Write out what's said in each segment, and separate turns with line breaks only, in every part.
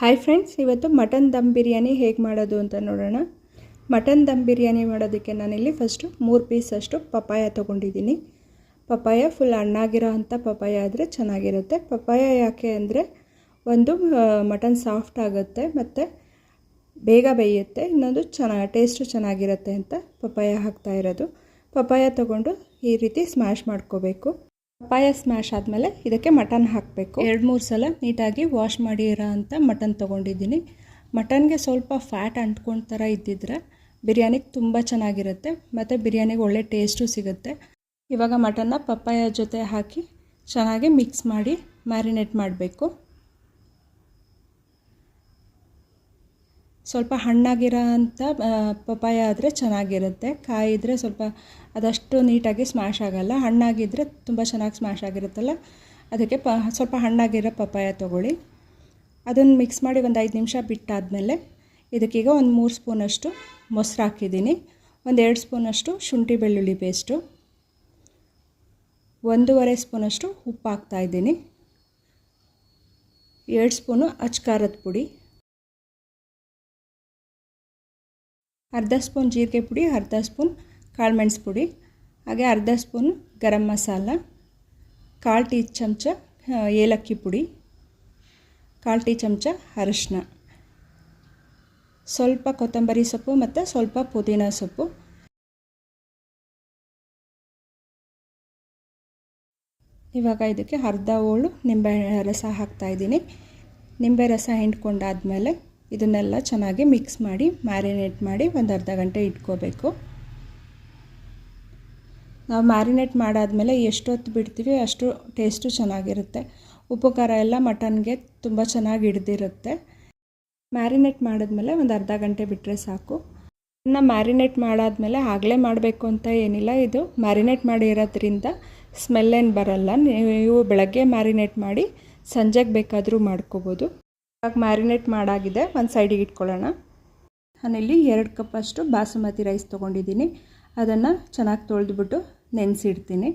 Hi friends ಇವತ್ತು mutton dum biryani ಹೇಗೆ ಮಾಡೋದು ಅಂತ ನೋಡೋಣ. ಮಟನ್ ದಮ್ ಬಿರಿಯಾನಿ ಮಾಡೋದಕ್ಕೆ ನಾನಿಲ್ಲಿ ಫಸ್ಟು ಮೂರು ಪೀಸಷ್ಟು ಪಪ್ಪಾಯ ಪಪಾಯ ತೊಗೊಂಡಿದ್ದೀನಿ. ಪಪಾಯ ಫುಲ್ ಹಣ್ಣಾಗಿರೋ ಅಂಥ ಪಪ್ಪಾಯ ಆದರೆ ಚೆನ್ನಾಗಿರುತ್ತೆ. ಪಪ್ಪಾಯ ಯಾಕೆ ಅಂದರೆ ಒಂದು ಮಟನ್ ಸಾಫ್ಟ್ ಆಗುತ್ತೆ ಮತ್ತು ಬೇಗ ಬೇಯುತ್ತೆ, ಇನ್ನೊಂದು ಚೆನ್ನಾಗಿ ಟೇಸ್ಟು ಚೆನ್ನಾಗಿರುತ್ತೆ ಅಂತ ಪಪ್ಪಾಯ ಹಾಕ್ತಾ ಇರೋದು. ಪಪ್ಪಾಯ ತೊಗೊಂಡು ಈ ರೀತಿ ಸ್ಮ್ಯಾಶ್ ಮಾಡ್ಕೋಬೇಕು. ಪಪಾಯ ಸ್ಮ್ಯಾಶ್ ಆದಮೇಲೆ ಇದಕ್ಕೆ ಮಟನ್ ಹಾಕಬೇಕು. ಎರಡು ಮೂರು ಸಲ ನೀಟಾಗಿ ವಾಶ್ ಮಾಡಿ ಇರೋ ಅಂಥ ಮಟನ್ ತೊಗೊಂಡಿದ್ದೀನಿ ಮಟನ್ಗೆ ಸ್ವಲ್ಪ ಫ್ಯಾಟ್ ಅಂಟ್ಕೊಂಡು ಥರ ಇದ್ದಿದ್ರೆ ಬಿರಿಯಾನಿಗೆ ತುಂಬ ಚೆನ್ನಾಗಿರುತ್ತೆ, ಮತ್ತು ಬಿರಿಯಾನಿಗೆ ಒಳ್ಳೆ ಟೇಸ್ಟು ಸಿಗುತ್ತೆ. ಇವಾಗ ಮಟನ್ನ ಪಪ್ಪಾಯ ಜೊತೆ ಹಾಕಿ ಚೆನ್ನಾಗಿ ಮಿಕ್ಸ್ ಮಾಡಿ ಮ್ಯಾರಿನೇಟ್ ಮಾಡಬೇಕು. ಸ್ವಲ್ಪ ಹಣ್ಣಾಗಿರೋ ಅಂಥ ಪಪ್ಪಾಯ ಆದರೆ ಚೆನ್ನಾಗಿರುತ್ತೆ. ಕಾಯಿ ಇದ್ದರೆ ಸ್ವಲ್ಪ ಅದಷ್ಟು ನೀಟಾಗಿ ಸ್ಮ್ಯಾಶ್ ಆಗೋಲ್ಲ. ಹಣ್ಣಾಗಿದ್ದರೆ ತುಂಬ ಚೆನ್ನಾಗಿ ಸ್ಮ್ಯಾಶ್ ಆಗಿರುತ್ತಲ್ಲ, ಅದಕ್ಕೆ ಪ, ಸ್ವಲ್ಪ ಹಣ್ಣಾಗಿರೋ ಪಪ್ಪಾಯ ತೊಗೊಳ್ಳಿ. ಅದನ್ನು ಮಿಕ್ಸ್ ಮಾಡಿ ಒಂದು ಐದು ನಿಮಿಷ ಬಿಟ್ಟಾದಮೇಲೆ ಇದಕ್ಕೀಗ ಒಂದು ಮೂರು ಸ್ಪೂನಷ್ಟು ಮೊಸರು ಹಾಕಿದ್ದೀನಿ. ಒಂದು ಎರಡು ಸ್ಪೂನಷ್ಟು ಶುಂಠಿ ಬೆಳ್ಳುಳ್ಳಿ ಪೇಸ್ಟು ಒಂದೂವರೆ ಸ್ಪೂನಷ್ಟು ಉಪ್ಪು ಹಾಕ್ತಾಯಿದ್ದೀನಿ ಎರಡು ಸ್ಪೂನು ಅಚ್ಕಾರದ ಪುಡಿ. ಅರ್ಧ ಸ್ಪೂನ್ ಜೀರಿಗೆ ಪುಡಿ, ಅರ್ಧ ಸ್ಪೂನ್ ಕಾಳುಮೆಣಸು ಪುಡಿ, ಹಾಗೆ ಅರ್ಧ ಸ್ಪೂನ್ ಗರಂ ಮಸಾಲ ಕಾಲು ಟೀ ಚಮಚ ಏಲಕ್ಕಿ ಪುಡಿ ಕಾಲು ಟೀ ಚಮಚ ಅರಶಿನ. ಸ್ವಲ್ಪ ಕೊತ್ತಂಬರಿ ಸೊಪ್ಪು ಮತ್ತು ಸ್ವಲ್ಪ ಪುದೀನ ಸೊಪ್ಪು. ಇವಾಗ ಇದಕ್ಕೆ ಅರ್ಧ ಹೋಳು ನಿಂಬೆ ರಸ ಹಾಕ್ತಾಯಿದ್ದೀನಿ ನಿಂಬೆ ರಸ ಹಿಂಡ್ಕೊಂಡಾದಮೇಲೆ ಇದನ್ನೆಲ್ಲ ಚೆನ್ನಾಗಿ ಮಿಕ್ಸ್ ಮಾಡಿ ಮ್ಯಾರಿನೇಟ್ ಮಾಡಿ ಒಂದು ಅರ್ಧ ಗಂಟೆ ಇಟ್ಕೋಬೇಕು. ನಾವು ಮ್ಯಾರಿನೇಟ್ ಮಾಡಾದಮೇಲೆ ಎಷ್ಟೊತ್ತು ಬಿಡ್ತೀವಿ ಅಷ್ಟು ಟೇಸ್ಟು ಚೆನ್ನಾಗಿರುತ್ತೆ. ಉಪ್ಪು, ಖಾರ ಎಲ್ಲ ಮಟನ್ಗೆ ತುಂಬ ಚೆನ್ನಾಗಿ ಹಿಡ್ದಿರುತ್ತೆ. ಮ್ಯಾರಿನೇಟ್ ಮಾಡಿದ್ಮೇಲೆ ಒಂದು ಅರ್ಧ ಗಂಟೆ ಬಿಟ್ಟರೆ ಸಾಕು. ಇನ್ನು ಮ್ಯಾರಿನೇಟ್ ಮಾಡಾದಮೇಲೆ ಆಗಲೇ ಮಾಡಬೇಕು ಅಂತ ಏನಿಲ್ಲ. ಇದು ಮ್ಯಾರಿನೇಟ್ ಮಾಡಿರೋದ್ರಿಂದ ಸ್ಮೆಲ್ ಏನು ಬರಲ್ಲ. ನೀವು ಬೆಳಗ್ಗೆ ಮ್ಯಾರಿನೇಟ್ ಮಾಡಿ ಸಂಜೆಗೆ ಬೇಕಾದರೂ ಮಾಡ್ಕೋಬೋದು. ಇವಾಗ ಮ್ಯಾರಿನೇಟ್ ಮಾಡಾಗಿದೆ. ಒಂದು ಸೈಡಿಗೆ ಇಟ್ಕೊಳ್ಳೋಣ. ನಾನಿಲ್ಲಿ ಎರಡು ಕಪ್ಪಷ್ಟು ಬಾಸುಮತಿ ರೈಸ್ ತೊಗೊಂಡಿದ್ದೀನಿ. ಅದನ್ನು ಚೆನ್ನಾಗಿ ತೊಳೆದ್ಬಿಟ್ಟು ನೆನೆಸಿಡ್ತೀನಿ.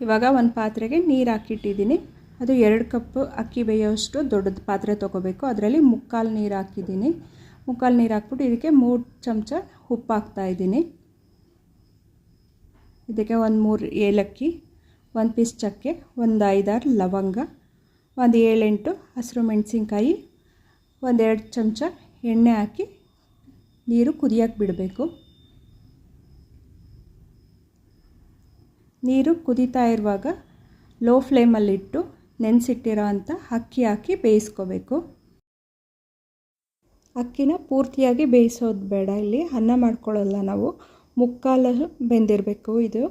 ಇವಾಗ ಒಂದು ಪಾತ್ರೆಗೆ ನೀರು ಹಾಕಿಟ್ಟಿದ್ದೀನಿ. ಅದು ಎರಡು ಕಪ್ಪು ಅಕ್ಕಿ ಬೇಯೋಷ್ಟು ದೊಡ್ಡದು ಪಾತ್ರೆ ತೊಗೋಬೇಕು. ಅದರಲ್ಲಿ ಮುಕ್ಕಾಲು ನೀರು ಹಾಕಿದ್ದೀನಿ. ಮುಕ್ಕಾಲು ನೀರು ಹಾಕ್ಬಿಟ್ಟು ಇದಕ್ಕೆ ಮೂರು ಚಮಚ ಉಪ್ಪು ಹಾಕ್ತಾಯಿದ್ದೀನಿ ಇದಕ್ಕೆ ಒಂದು ಮೂರು ಏಲಕ್ಕಿ, ಒಂದು ಪೀಸ್ ಚಕ್ಕೆ, ಒಂದು ಐದಾರು ಲವಂಗ ಒಂದು ಏಳೆಂಟು ಹಸಿರು ಮೆಣಸಿನ್ಕಾಯಿ, ಒಂದೆರಡು ಚಮಚ ಎಣ್ಣೆ ಹಾಕಿ ನೀರು ಕುದಿಯೋಕೆ ಬಿಡಬೇಕು. ನೀರು ಕುದೀತಾ ಇರುವಾಗ ಲೋ ಫ್ಲೇಮಲ್ಲಿಟ್ಟು ನೆನೆಸಿಟ್ಟಿರೋ ಅಂಥ ಅಕ್ಕಿ ಹಾಕಿ ಬೇಯಿಸ್ಕೋಬೇಕು. ಅಕ್ಕಿನ ಪೂರ್ತಿಯಾಗಿ ಬೇಯಿಸೋದು ಬೇಡ, ಇಲ್ಲಿ ಅನ್ನ ಮಾಡ್ಕೊಳ್ಳಲ್ಲ ನಾವು, ಮುಕ್ಕಾಲು ಬೆಂದಿರಬೇಕು ಇದು.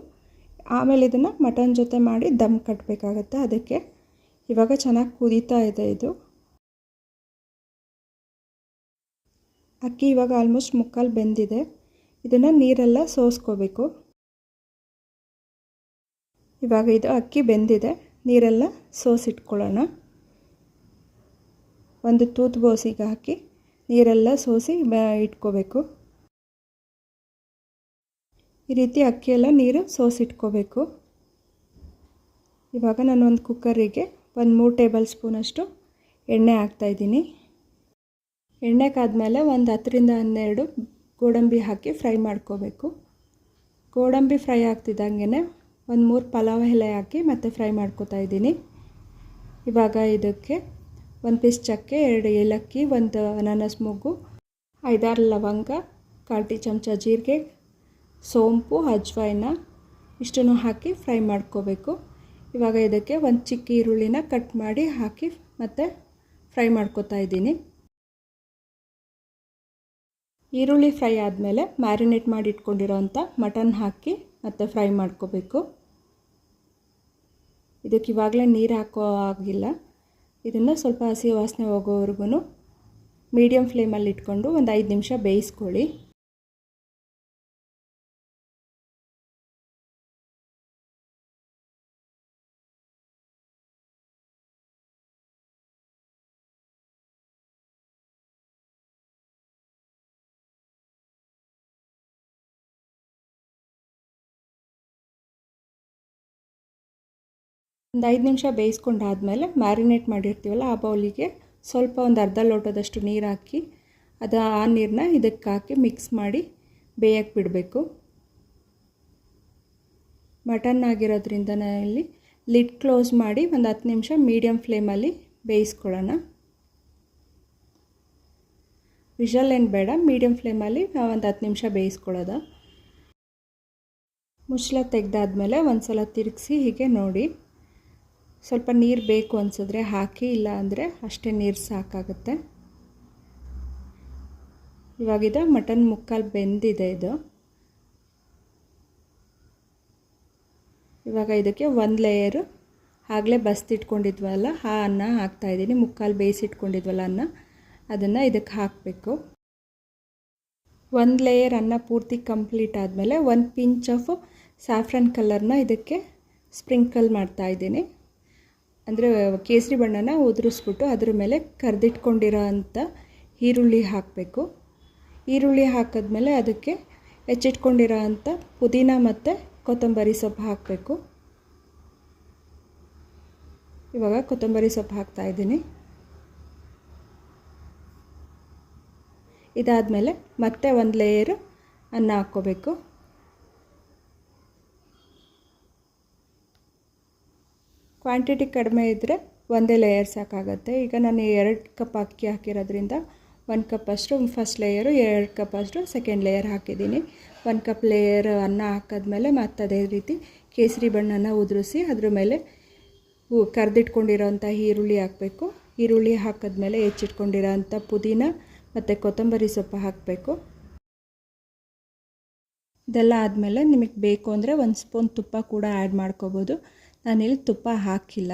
ಆಮೇಲೆ ಇದನ್ನು ಮಟನ್ ಜೊತೆ ಮಾಡಿ ದಮ್ ಕಟ್ಟಬೇಕಾಗತ್ತೆ ಅದಕ್ಕೆ. ಇವಾಗ ಚೆನ್ನಾಗಿ ಕುದೀತಾ ಇದೆ ಇದು. ಅಕ್ಕಿ ಇವಾಗ ಆಲ್ಮೋಸ್ಟ್ ಮುಕ್ಕಾಲು ಬೆಂದಿದೆ. ಇದನ್ನು ನೀರೆಲ್ಲ ಸೋಸ್ಕೋಬೇಕು. ಇವಾಗ ಇದು ಅಕ್ಕಿ ಬೆಂದಿದೆ. ನೀರೆಲ್ಲ ಸೋಸಿಟ್ಕೊಳ್ಳೋಣ. ಒಂದು ತೂತು ಬೋಸಿಗೆ ಹಾಕಿ ನೀರೆಲ್ಲ ಸೋಸಿ ಇಟ್ಕೋಬೇಕು. ಈ ರೀತಿ ಅಕ್ಕಿಯೆಲ್ಲ ನೀರು ಸೋಸಿಟ್ಕೋಬೇಕು. ಇವಾಗ ಒಂದು ಕುಕ್ಕರಿಗೆ ಒಂದು ಮೂರು ಟೇಬಲ್ ಸ್ಪೂನಷ್ಟು ಎಣ್ಣೆ ಹಾಕ್ತಾಯಿದ್ದೀನಿ. ಎಣ್ಣೆ ಕಾದ್ಮೇಲೆ ಒಂದು ಹತ್ತರಿಂದ ಹನ್ನೆರಡು ಗೋಡಂಬಿ ಹಾಕಿ ಫ್ರೈ ಮಾಡ್ಕೋಬೇಕು. ಗೋಡಂಬಿ ಫ್ರೈ ಆಗ್ತಿದ್ದಂಗೆ ಒಂದು ಮೂರು ಪಲಾವ್ ಎಲೆ ಹಾಕಿ ಮತ್ತೆ ಫ್ರೈ ಮಾಡ್ಕೋತಾ ಇದ್ದೀನಿ ಇವಾಗ ಇದಕ್ಕೆ ಒಂದು ಪೀಸ್ ಚಕ್ಕೆ ಎರಡು ಏಲಕ್ಕಿ, ಒಂದು ಅನಾನಸ್ ಮೊಗ್ಗು ಐದಾರು ಲವಂಗ, ಕಾಲು ಟೀ ಚಮಚ ಜೀರಿಗೆ, ಸೋಂಪು, ಅಜ್ವಾಯಿನ ಇಷ್ಟನ್ನು ಹಾಕಿ ಫ್ರೈ ಮಾಡ್ಕೋಬೇಕು. ಇವಾಗ ಇದಕ್ಕೆ ಒಂದು ಚಿಕ್ಕ ಈರುಳ್ಳಿನ ಕಟ್ ಮಾಡಿ ಹಾಕಿ ಮತ್ತೆ ಫ್ರೈ ಮಾಡ್ಕೋತಾ ಇದ್ದೀನಿ. ಈರುಳ್ಳಿ ಫ್ರೈ ಆದಮೇಲೆ ಮ್ಯಾರಿನೇಟ್ ಮಾಡಿ ಇಟ್ಕೊಂಡಿರೋವಂಥ ಮಟನ್ ಹಾಕಿ ಮತ್ತೆ ಫ್ರೈ ಮಾಡ್ಕೋಬೇಕು. ಇದಕ್ಕೆ ಇವಾಗಲೇ ನೀರು ಹಾಕೋ ಆಗಿಲ್ಲ. ಇದನ್ನು ಸ್ವಲ್ಪ ಹಸಿ ವಾಸನೆ ಹೋಗೋವರೆಗೂ ಮೀಡಿಯಮ್ ಫ್ಲೇಮಲ್ಲಿ ಇಟ್ಕೊಂಡು ಒಂದು ಐದು ನಿಮಿಷ ಬೇಯಿಸ್ಕೊಳ್ಳಿ. ಒಂದು ಐದು ನಿಮಿಷ ಬೇಯಿಸ್ಕೊಂಡಾದಮೇಲೆ ಮ್ಯಾರಿನೇಟ್ ಮಾಡಿರ್ತೀವಲ್ಲ ಆ ಬೌಲಿಗೆ ಸ್ವಲ್ಪ ಒಂದು ಅರ್ಧ ಲೋಟದಷ್ಟು ನೀರು ಹಾಕಿ ಅದು ಆ ನೀರನ್ನ ಇದಕ್ಕೆ ಹಾಕಿ ಮಿಕ್ಸ್ ಮಾಡಿ ಬೇಯಕ್ಕೆ ಬಿಡಬೇಕು. ಮಟನ್ ಆಗಿರೋದ್ರಿಂದ ಇಲ್ಲಿ ಲಿಡ್ ಕ್ಲೋಸ್ ಮಾಡಿ ಒಂದು ಹತ್ತು ನಿಮಿಷ ಮೀಡಿಯಮ್ ಫ್ಲೇಮಲ್ಲಿ ಬೇಯಿಸ್ಕೊಳ್ಳೋಣ. ವಿಷಲ್ ಏನು ಬೇಡ ಮೀಡಿಯಮ್ ಫ್ಲೇಮಲ್ಲಿ ಒಂದು ಹತ್ತು ನಿಮಿಷ ಬೇಯಿಸ್ಕೊಳ್ಳೋದು. ಮುಚ್ಚಳ ತೆಗೆದಾದ್ಮೇಲೆ ಒಂದು ಸಲ ತಿರುಗಿಸಿ ಹೀಗೆ ನೋಡಿ. ಸ್ವಲ್ಪ ನೀರು ಬೇಕು ಅನಿಸಿದ್ರೆ ಹಾಕಿ ಇಲ್ಲ ಅಂದರೆ ಅಷ್ಟೇ ನೀರು ಸಾಕಾಗುತ್ತೆ. ಇವಾಗಿದ ಮಟನ್ ಮುಕ್ಕಾಲು ಬೆಂದಿದೆ ಇದು. ಇವಾಗ ಇದಕ್ಕೆ ಒಂದು ಲೇಯರು ಆಗಲೇ ಬಸ್ತಿಟ್ಕೊಂಡಿದ್ವಲ್ಲ ಆ ಅನ್ನ ಹಾಕ್ತಾಯಿದ್ದೀನಿ ಮುಕ್ಕಾಲು ಬೇಯಿಸಿಟ್ಕೊಂಡಿದ್ವಲ್ಲ ಅನ್ನ, ಅದನ್ನು ಇದಕ್ಕೆ ಹಾಕಬೇಕು. ಒಂದು ಲೇಯರ್ ಅನ್ನ ಪೂರ್ತಿ ಕಂಪ್ಲೀಟ್ ಆದಮೇಲೆ ಒಂದು ಪಿಂಚ್ ಆಫ್ ಸ್ಯಾಫ್ರನ್ ಕಲರ್ನ ಇದಕ್ಕೆ ಸ್ಪ್ರಿಂಕಲ್ ಮಾಡ್ತಾಯಿದ್ದೀನಿ ಅಂದರೆ ಕೇಸರಿ ಬಣ್ಣನ ಉದುರಿಸ್ಬಿಟ್ಟು ಅದ್ರ ಮೇಲೆ ಕರೆದಿಟ್ಕೊಂಡಿರೋ ಅಂಥ ಈರುಳ್ಳಿ ಹಾಕಬೇಕು. ಈರುಳ್ಳಿ ಹಾಕಿದ್ಮೇಲೆ ಅದಕ್ಕೆ ಹೆಚ್ಚಿಟ್ಕೊಂಡಿರೋ ಅಂಥ ಪುದೀನ ಮತ್ತು ಕೊತ್ತಂಬರಿ ಸೊಪ್ಪು ಹಾಕಬೇಕು. ಇವಾಗ ಕೊತ್ತಂಬರಿ ಸೊಪ್ಪು ಹಾಕ್ತಾಯಿದ್ದೀನಿ ಇದಾದಮೇಲೆ ಮತ್ತೆ ಒಂದು ಲೇಯರು ಅನ್ನ ಹಾಕ್ಕೋಬೇಕು. ಕ್ವಾಂಟಿಟಿ ಕಡಿಮೆ ಇದ್ದರೆ ಒಂದೇ ಲೇಯರ್ ಸಾಕಾಗುತ್ತೆ. ಈಗ ನಾನು ಎರಡು ಕಪ್ ಅಕ್ಕಿ ಹಾಕಿರೋದ್ರಿಂದ ಒಂದು ಕಪ್ ಅಷ್ಟು ಫಸ್ಟ್ ಲೇಯರು ಎರಡು ಕಪ್ ಅಷ್ಟು ಸೆಕೆಂಡ್ ಲೇಯರ್ ಹಾಕಿದ್ದೀನಿ. ಒಂದು ಕಪ್ ಲೇಯರ್ ಅನ್ನ ಹಾಕಿದ್ಮೇಲೆ ಮತ್ತು ಅದೇ ರೀತಿ ಕೇಸರಿ ಬಣ್ಣನ ಉದುರಿಸಿ ಅದ್ರ ಮೇಲೆ ಕರೆದಿಟ್ಕೊಂಡಿರೋಂಥ ಈರುಳ್ಳಿ ಹಾಕಬೇಕು. ಈರುಳ್ಳಿ ಹಾಕಿದ್ಮೇಲೆ ಹೆಚ್ಚಿಟ್ಕೊಂಡಿರೋ ಅಂಥ ಪುದೀನ ಮತ್ತು ಕೊತ್ತಂಬರಿ ಸೊಪ್ಪು ಹಾಕಬೇಕು. ಇದೆಲ್ಲ ಆದಮೇಲೆ ನಿಮಗೆ ಬೇಕು ಅಂದರೆ ಒಂದು ಸ್ಪೂನ್ ತುಪ್ಪ ಕೂಡ ಆ್ಯಡ್ ಮಾಡ್ಕೋಬೋದು. ನಾನಿಲ್ಲಿ ತುಪ್ಪ ಹಾಕಿಲ್ಲ.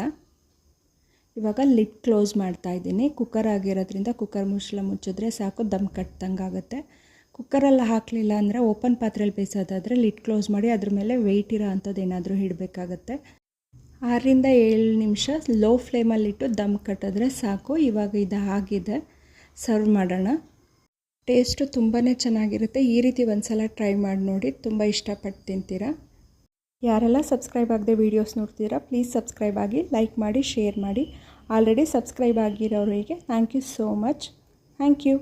ಇವಾಗ ಲಿಡ್ ಕ್ಲೋಸ್ ಮಾಡ್ತಾ ಇದ್ದೀನಿ. ಕುಕ್ಕರ್ ಆಗಿರೋದ್ರಿಂದ ಕುಕ್ಕರ್ ಮುಚ್ಚಳ ಮುಚ್ಚಿದ್ರೆ ಸಾಕು, ದಮ್ ಕಟ್ದಂಗೆ ಆಗುತ್ತೆ. ಕುಕ್ಕರಲ್ಲಿ ಹಾಕಲಿಲ್ಲ ಅಂದರೆ ಓಪನ್ ಪಾತ್ರೆಯಲ್ಲಿ ಬೇಯಿಸೋದಾದರೆ ಲಿಡ್ ಕ್ಲೋಸ್ ಮಾಡಿ ಅದ್ರ ಮೇಲೆ ವೆಯ್ಟ್ ಇರೋ ಅಂಥದ್ದು ಏನಾದರೂ ಇಡಬೇಕಾಗತ್ತೆ. ಆರರಿಂದ ಏಳು ನಿಮಿಷ ಲೋ ಫ್ಲೇಮಲ್ಲಿಟ್ಟು ದಮ್ ಕಟ್ಟಿದ್ರೆ ಸಾಕು. ಇವಾಗ ಇದು ಆಗಿದೆ. ಸರ್ವ್ ಮಾಡೋಣ. ಟೇಸ್ಟು ತುಂಬಾ ಚೆನ್ನಾಗಿರುತ್ತೆ. ಈ ರೀತಿ ಒಂದು ಸಲ ಟ್ರೈ ಮಾಡಿ ನೋಡಿ. ತುಂಬ ಇಷ್ಟಪಟ್ಟು ತಿಂತೀರಾ. ಯಾರೆಲ್ಲ ಸಬ್ಸ್ಕ್ರೈಬ್ ಆಗದೆ ವೀಡಿಯೋಸ್ ನೋಡ್ತೀರಾ ಪ್ಲೀಸ್ ಸಬ್ಸ್ಕ್ರೈಬ್ ಆಗಿ ಲೈಕ್ ಮಾಡಿ ಶೇರ್ ಮಾಡಿ. Already subscribe ಆಗಿರೋರಿಗೆ thank you so much thank you